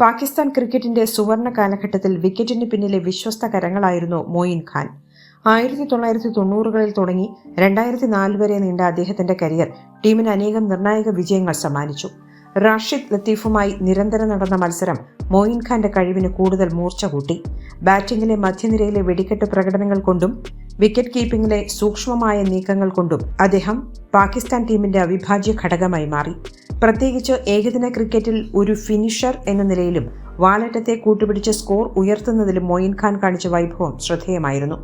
പാകിസ്ഥാൻ ക്രിക്കറ്റിന്റെ സുവർണ കാലഘട്ടത്തിൽ വിക്കറ്റിന് പിന്നിലെ വിശ്വസ്ത കരങ്ങളായിരുന്നു മോയിൻ ഖാൻ. ആയിരത്തി തൊള്ളായിരത്തി തൊണ്ണൂറുകളിൽ തുടങ്ങി രണ്ടായിരത്തി നാല് വരെ നീണ്ട അദ്ദേഹത്തിന്റെ കരിയർ ടീമിന് അനേകം നിർണായക വിജയങ്ങൾ സമ്മാനിച്ചു. റാഷിദ് ലത്തീഫുമായി നിരന്തരം നടന്ന മത്സരം മോയിൻ ഖാന്റെ കഴിവിന് കൂടുതൽ മൂർച്ച കൂട്ടി. ബാറ്റിംഗിലെ മധ്യനിരയിലെ വെടിക്കെട്ട് പ്രകടനങ്ങൾ കൊണ്ടും വിക്കറ്റ് കീപ്പിംഗിലെ സൂക്ഷ്മമായ നീക്കങ്ങൾ കൊണ്ടും അദ്ദേഹം പാകിസ്ഥാൻ ടീമിന്റെ അവിഭാജ്യ ഘടകമായി മാറി. പ്രത്യേകിച്ച് ഏകദിന ക്രിക്കറ്റിൽ ഒരു ഫിനിഷർ എന്ന നിലയിലും വാലറ്റത്തെ കൂട്ടുപിടിച്ച് സ്കോർ ഉയർത്തുന്നതിലും മൊയിൻ ഖാൻ കാണിച്ച വൈഭവം ശ്രദ്ധേയമായിരുന്നു.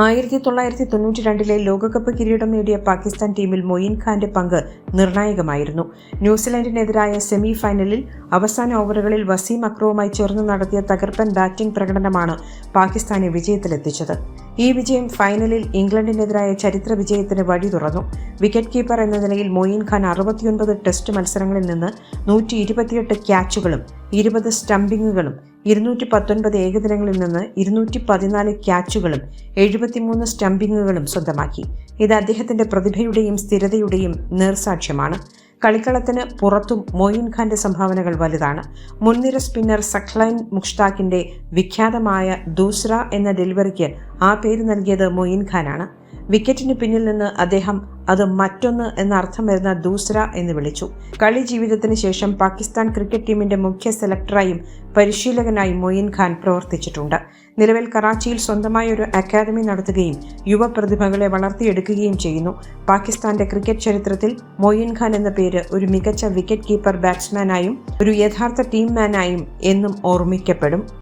ആയിരത്തി തൊള്ളായിരത്തി തൊണ്ണൂറ്റി രണ്ടിലെ ലോകകപ്പ് കിരീടം നേടിയ പാകിസ്ഥാൻ ടീമിൽ മൊയിൻ ഖാന്റെ പങ്ക് നിർണായകമായിരുന്നു. ന്യൂസിലൻഡിനെതിരായ സെമി ഫൈനലിൽ അവസാന ഓവറുകളിൽ വസീം അക്രവുമായി ചേർന്ന് നടത്തിയ തകർപ്പൻ ബാറ്റിംഗ് പ്രകടനമാണ് പാകിസ്ഥാനെ വിജയത്തിലെത്തിച്ചത്. ഈ വിജയം ഫൈനലിൽ ഇംഗ്ലണ്ടിനെതിരായ ചരിത്ര വിജയത്തിന് വഴി തുറന്നു. വിക്കറ്റ് കീപ്പർ എന്ന നിലയിൽ മൊയിൻ ഖാൻ അറുപത്തിയൊൻപത് ടെസ്റ്റ് മത്സരങ്ങളിൽ നിന്ന് നൂറ്റി ക്യാച്ചുകളും ഇരുപത് സ്റ്റംപിങ്ങുകളും ഇരുന്നൂറ്റി പത്തൊൻപത് ഏകദിനങ്ങളിൽ നിന്ന് ഇരുന്നൂറ്റി പതിനാല് ക്യാച്ചുകളും എഴുപത്തിമൂന്ന് സ്റ്റംപിങ്ങുകളും സ്വന്തമാക്കി. ഇത് അദ്ദേഹത്തിന്റെ പ്രതിഭയുടെയും സ്ഥിരതയുടെയും നേർസാക്ഷ്യമാണ്. കളിക്കളത്തിന് പുറത്തും മൊയിൻ ഖാന്റെ സംഭാവനകൾ വലുതാണ്. മുൻനിര സ്പിന്നർ സഖ്ലൈൻ മുഷ്താഖിന്റെ വിഖ്യാതമായ ദൂസ്ര എന്ന ഡെലിവറിക്ക് ആ പേര് നൽകിയത് മൊയിൻ ഖാനാണ്. വിക്കറ്റിന് പിന്നിൽ നിന്ന് അദ്ദേഹം അത് മറ്റൊന്ന് എന്ന അർത്ഥം വരുന്ന ദൂസ്ര എന്ന് വിളിച്ചു. കളി ജീവിതത്തിന് ശേഷം പാകിസ്ഥാൻ ക്രിക്കറ്റ് ടീമിന്റെ മുഖ്യ സെലക്ടറായും പരിശീലകനായും മൊയിൻ ഖാൻ പ്രവർത്തിച്ചിട്ടുണ്ട്. നിലവിൽ കറാച്ചിയിൽ സ്വന്തമായ ഒരു അക്കാദമി നടത്തുകയും യുവ പ്രതിഭകളെ വളർത്തിയെടുക്കുകയും ചെയ്യുന്നു. പാകിസ്ഥാന്റെ ക്രിക്കറ്റ് ചരിത്രത്തിൽ മൊയിൻ ഖാൻ എന്ന പേര് ഒരു മികച്ച വിക്കറ്റ് കീപ്പർ ബാറ്റ്സ്മാനായും ഒരു യഥാർത്ഥ ടീം മാനായും എന്നും ഓർമ്മിക്കപ്പെടും.